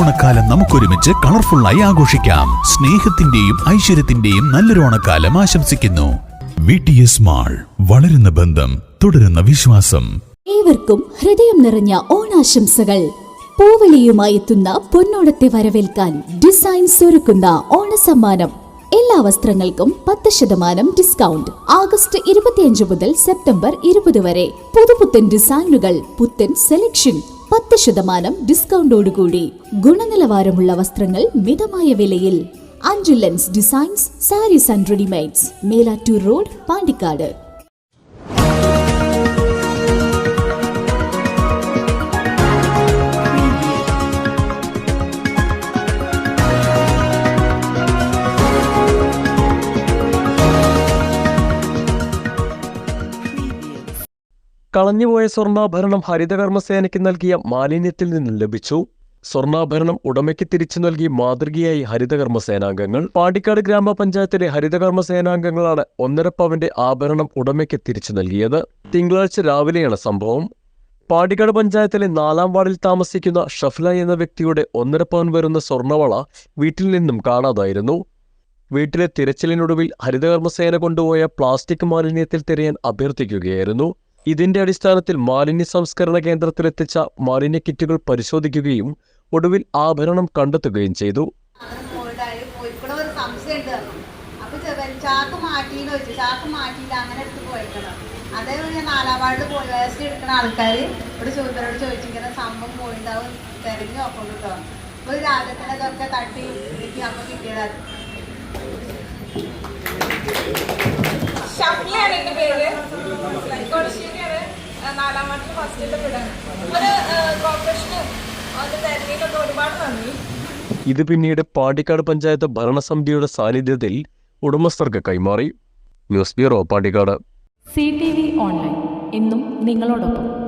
ഓണക്കാലം നമുക്കൊരുമിച്ച് കളർഫുള്ളായി ആഘോഷിക്കാം. സ്നേഹത്തിന്റെയും ഐശ്വര്യത്തിന്റെയും നല്ലൊരു ഓണക്കാലം ആശംസിക്കുന്നു. മാൾ വളരുന്ന ബന്ധം തുടരുന്ന വിശ്വാസം. ഏവർക്കും ഹൃദയം നിറഞ്ഞ ഓണാശംസകൾ. പൂവളിയുമായി എത്തുന്ന പൊന്നോണത്തെ വരവേൽക്കാൻ ഡിസൈൻസ് ഒരുക്കുന്ന ഓണസമ്മാനം. എല്ലാ വസ്ത്രങ്ങൾക്കും പത്ത് ശതമാനം ഡിസ്കൗണ്ട്. ആഗസ്റ്റ് ഇരുപത്തിയഞ്ച് മുതൽ സെപ്റ്റംബർ ഇരുപത് വരെ. പുതുപുത്തൻ ഡിസൈനുകൾ പുത്തൻ സെലക്ഷൻ പത്ത് ശതമാനം ഡിസ്കൗണ്ടോടുകൂടി ഗുണനിലവാരമുള്ള വസ്ത്രങ്ങൾ മിതമായ വിലയിൽ അഞ്ചു lens designs saris and readymades. Melattur road Pandikkad. കളഞ്ഞുപോയ സ്വർണാഭരണം ഹരിതകർമ്മസേനയ്ക്ക് നൽകിയ മാലിന്യത്തിൽ നിന്നും ലഭിച്ചു. സ്വർണാഭരണം ഉടമയ്ക്ക് തിരിച്ചു നൽകി മാതൃകയായി ഹരിതകർമ്മ സേനാംഗങ്ങൾ പാണ്ടിക്കാട് ഗ്രാമപഞ്ചായത്തിലെ ഹരിതകർമ്മസേനാംഗങ്ങളാണ് ഒന്നര പവന്റെ ആഭരണം ഉടമയ്ക്ക് തിരിച്ചു നൽകിയത്. തിങ്കളാഴ്ച രാവിലെയാണ് സംഭവം. പാണ്ടിക്കാട് പഞ്ചായത്തിലെ നാലാം വാർഡിൽ താമസിക്കുന്ന ഷഫ്ല എന്ന വ്യക്തിയുടെ ഒന്നരപ്പവൻ പവൻ വരുന്ന സ്വർണവള വീട്ടിൽ നിന്നും കാണാതായിരുന്നു. വീട്ടിലെ തിരച്ചിലിനൊടുവിൽ ഹരിതകർമ്മസേന കൊണ്ടുപോയ പ്ലാസ്റ്റിക് മാലിന്യത്തിൽ തിരയാൻ അഭ്യർത്ഥിക്കുകയായിരുന്നു. ഇതിന്റെ അടിസ്ഥാനത്തിൽ മാലിന്യ സംസ്കരണ കേന്ദ്രത്തിലെത്തിച്ച മാലിന്യ കിറ്റുകൾ പരിശോധിക്കുകയും ഒടുവിൽ ആഭരണം കണ്ടെത്തുകയും ചെയ്തു. ചാക്ക് തട്ടി ഇടുക്കി കിട്ടിയതാണ് ഷഫ്ലിയാണ് പേര്. കൊടശ്ശേരിയാണ് നാലാം വാർഡിൽ ഫസ്റ്റിന്റെ വീടാണ് ഒരു കോർപ്പറേഷന് അത് തരുന്നതിനൊക്കെ ഒരുപാട് നന്ദി. ഇത് പിന്നീട് പാണ്ടിക്കാട് പഞ്ചായത്ത് ഭരണസമിതിയുടെ സാന്നിധ്യത്തിൽ ഉടമസ്ഥർക്ക് കൈമാറി. News bureau Pandikkad. C T V online. ഇന്നും നിങ്ങളോടൊപ്പം.